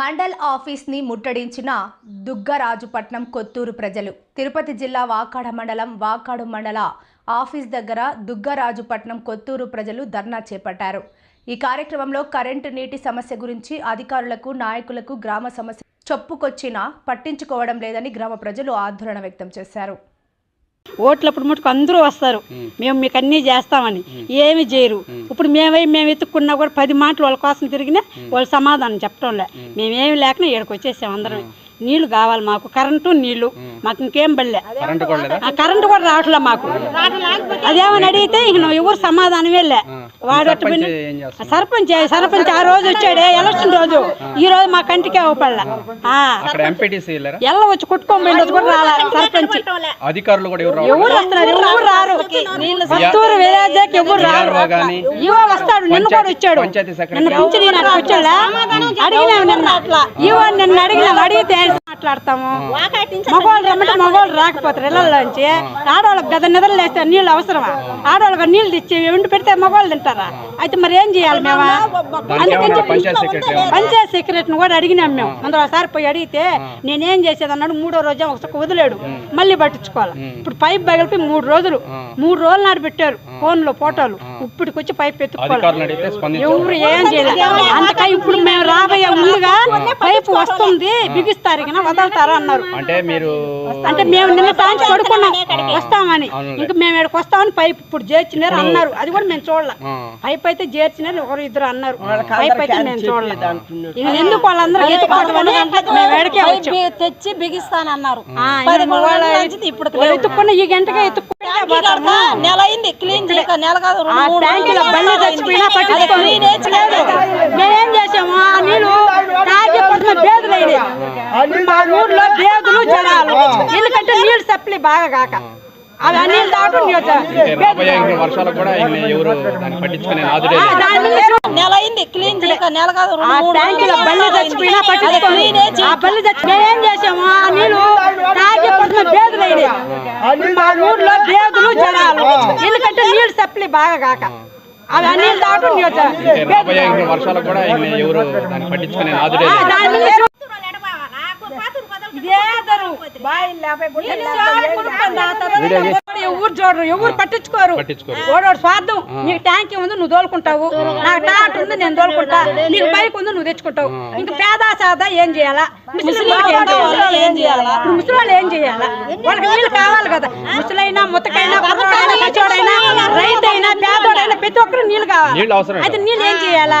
మండల్ ఆఫీస్ని ముట్టడించిన దుగ్గరాజుపట్నం కొత్తూరు ప్రజలు. తిరుపతి జిల్లా వాకాడ మండలం వాకాడు మండల ఆఫీస్ దగ్గర దుగ్గరాజుపట్నం కొత్తూరు ప్రజలు ధర్నా చేపట్టారు. ఈ కార్యక్రమంలో కరెంటు నీటి సమస్య గురించి అధికారులకు నాయకులకు గ్రామ సమస్య చెప్పుకొచ్చినా పట్టించుకోవడం లేదని గ్రామ ప్రజలు ఆందోళన వ్యక్తం చేశారు. ఓట్లప్పుడు మటుకు అందరూ వస్తారు. మేము మీకు అన్నీ చేస్తామని. ఏమి చేయరు. ఇప్పుడు మేమై మేము ఎత్తుక్కున్నా కూడా పది మాటలు వాళ్ళ కోసం తిరిగినా వాళ్ళు సమాధానం చెప్పడంలే మేమేమి లేకనే ఇక్కడికి వచ్చేసాం అందరం నీళ్ళు కావాలి మాకు. కరెంటు నీళ్ళు మాకు ఇంకేం బల్లే కరెంటు కూడా రావట్లే మాకు. అదేమని అడిగితే ఇక నువ్వు ఎవరు సమాధానం వెళ్ళే సర్పంచ్ సర్పంచ్ ఆ రోజు వచ్చాడే ఎలక్షన్ రోజు. ఈ రోజు మా కంటికే అవపడలే ఎల్ల వచ్చి కొట్టుకొని పోయిన రోజు కూడా రాలే సర్పంచ్. అధికారులు కూడా ఎవరు వస్తున్నారు? రారు? వస్తూరు విలేజ్కి ఎవరు రారు? VRO గాని ఇవో వస్తాడు నిన్న కూడా వచ్చాడు పంచాయతీ సెక్రటరీ నిన్న పింఛన్ వచ్చాడా అడిగినాం నిన్న. ఇవో నిన్న అడిగినాం అడిగితే మాట్లాడతాము. మగవాళ్ళు రమ్మంటే మగవాళ్ళు రాకపోతారు ఇళ్ళలోంచి ఆడవాళ్ళకి గద నిద్రలు లేస్తే నీళ్ళు అవసరమా? ఆడవాళ్ళకి నీళ్ళు తెచ్చి వండి పెడితే మగవాళ్ళు తింటారా? అయితే మరి ఏం చేయాలి మేము? ఏమన్నా పంచాయతీ సెక్రటరీ ఏమన్నా? పంచాయత్ సెక్రటరీని కూడా అడిగినాం మేము. ముందు ఒకసారి పోయి అడిగితే నేనేం చేసేది అన్నాడు మూడో రోజు ఒకసారి వదిలేడు. మళ్ళీ పట్టించుకోవాలి? ఇప్పుడు పైప్ పగిలిపోయి మూడు రోజులు మూడు రోజులు నాడు పెట్టారు ఫోన్లో ఫోటోలు. ఇప్పటికి వచ్చి పైప్ ఎత్తుకోవాలి. ఎవరు ఏం చేయలేదు. అందుకే ఇప్పుడు మేము ముందుగా పైపు వస్తుంది. బిగిస్తారు ఇక వదులుతారు అన్నారు. అంటే మీరు అంటే మేము నిన్న సాయంత్రం పడుకున్నాం వస్తామని. ఇంకా మేము ఇక్కడికి వస్తామని పైప్ ఇప్పుడు చేర్చినారు అన్నారు. అది కూడా మేము చూడలే. పైప్ అయితే చేర్చినారు ఒకరు ఇద్దరు అన్నారు. పైప్ అయితే మేము చూడలేదు ఇక ఎందుకు వాళ్ళందరూ తెచ్చి బిగిస్తానన్నారు. వాళ్ళు ఎత్తుకున్న ఈ గంటగా ఎత్తుకుంటే పోతాము. నెల అయింది క్లీన్ చేయక నెల కాదు బళ్ళు. చచ్చిపోయినా వేయట్లేదు. మేమేం చేసాము ఆ నీళ్ళు తాగి బేదులు అయినాయి. మా ఊర్లో బేదులు జనాలు ఎందుకంటే నీళ్ళు సప్లై బాగా కాక అవి నీళ్ళు నీళ్ళు కూడా ఎవరు దాన్ని పట్టించుకునే చూ- నెల అయింది క్లీన్ చేయక నెల కాదు బళ్ళు. చచ్చిపోయినా. ఆ బళ్ళు చచ్చి మేమేం చేసాము ఆ నీళ్ళు తాగి పొద్దున బేదులు అయినాయి. మా ఊర్లో బేదులు జనాలు ఎందుకంటే నీళ్ళు సప్లై బాగా కాక అవి ఆ నీళ్ళు తాగటం నీళ్ళు తా- ఇంకా రాబోయే ఇంకా వర్షాలకు కూడా ఇంకా ఎవరు దాన్ని పట్టించుకునే నాదుడే ఆ, లేదు. దాని మీద చూ- ఇదే దరువు. ఎన్నిసార్లు కొనుక్కొని తాగుతారు? ఎవరు చూడరు ఎవరు పట్టించుకోరు. ఓడోడు స్వార్థం. నీకు ట్యాంక్ ఉంది నువ్వు తోలుకుంటావు. నాకు టాట్ ఉంది నేను తోలుకుంటా. నీకు బైక్ ఉంది నువ్వు తెచ్చుకుంటావు. ఇంకా పేద సాదా ఏం చేయాలా? ముసలిళ్ళకి ఏం చేయాలా? ముసలి వాళ్ళు ఏం చేయాలా? వాళ్ళకి నీళ్ళు కావాలి కదా. ముసలైనా ముతకైనా కుర్రోడైనా పచ్చోడైనా రైతైనా పేదోడైనా ప్రతి ఒక్కరు నీళ్ళు కావాలి. అయితే నీళ్ళు ఏం చేయాలా?